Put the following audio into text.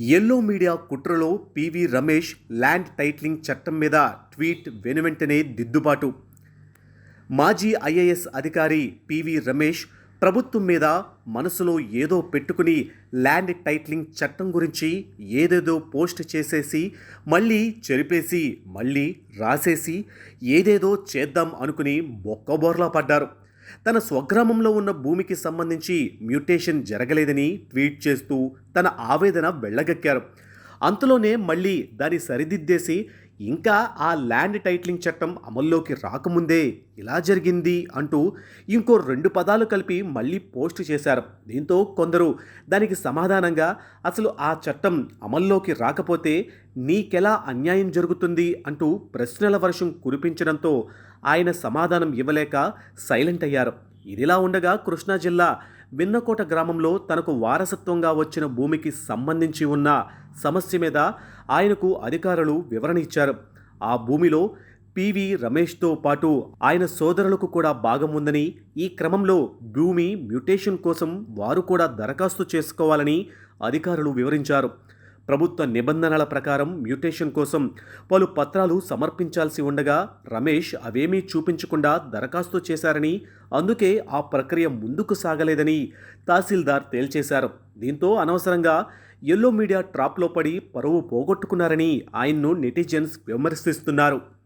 Yellow media కుట్రలో PV Ramesh land titling చట్టం మీద ట్వీట్ వెనువెంటనే దిద్దుబాటు. మాజీ ఐఏఎస్ అధికారి పివి రమేష్ ప్రభుత్వం మీద మనసులో ఏదో పెట్టుకుని ల్యాండ్ టైట్లింగ్ చట్టం గురించి ఏదేదో పోస్ట్ చేసేసి మళ్ళీ చెరిపేసి మళ్ళీ రాసేసి ఏదేదో చేద్దాం అనుకుని మొక్కబోర్లా పడ్డారు. తన స్వగ్రామంలో ఉన్న భూమికి సంబంధించి మ్యూటేషన్ జరగలేదని ట్వీట్ చేస్తూ తన ఆవేదన వెళ్ళగక్కారు అంతలోనే మళ్ళీ దాన్ని సరిదిద్దేసి ఇంకా ఆ ల్యాండ్ టైటిలింగ్ చట్టం అమల్లోకి రాకముందే ఇలా జరిగింది అంటూ ఇంకో రెండు పదాలు కలిపి మళ్ళీ పోస్ట్ చేశారు. దీంతో కొందరు దానికి సమాధానంగా అసలు ఆ చట్టం అమల్లోకి రాకపోతే నీకెలా అన్యాయం జరుగుతుంది అంటూ ప్రశ్నల వర్షం కురిపించడంతో ఆయన సమాధానం ఇవ్వలేక సైలెంట్ అయ్యారు. ఇదిలా ఉండగా కృష్ణా జిల్లా బిన్నకోట గ్రామంలో తనకు వారసత్వంగా వచ్చిన భూమికి సంబంధించి ఉన్న సమస్య మీద ఆయనకు అధికారులు వివరణ ఇచ్చారు. ఆ భూమిలో పివి రమేష్తో పాటు ఆయన సోదరులకు కూడా భాగం ఉందని ఈ క్రమంలో భూమి మ్యూటేషన్ కోసం వారు కూడా దరఖాస్తు చేసుకోవాలని అధికారులు వివరించారు. ప్రభుత్వ నిబంధనల ప్రకారం మ్యూటేషన్ కోసం పలు పత్రాలు సమర్పించాల్సి ఉండగా రమేష్ అవేమీ చూపించకుండా దరఖాస్తు చేశారని అందుకే ఆ ప్రక్రియ ముందుకు సాగలేదని తహసీల్దార్ తేల్చేశారు. దీంతో అనవసరంగా ఎల్లో మీడియా ట్రాప్లో పడి పరువు పోగొట్టుకున్నారని ఆయన్ను నెటిజన్స్ విమర్శిస్తున్నారు.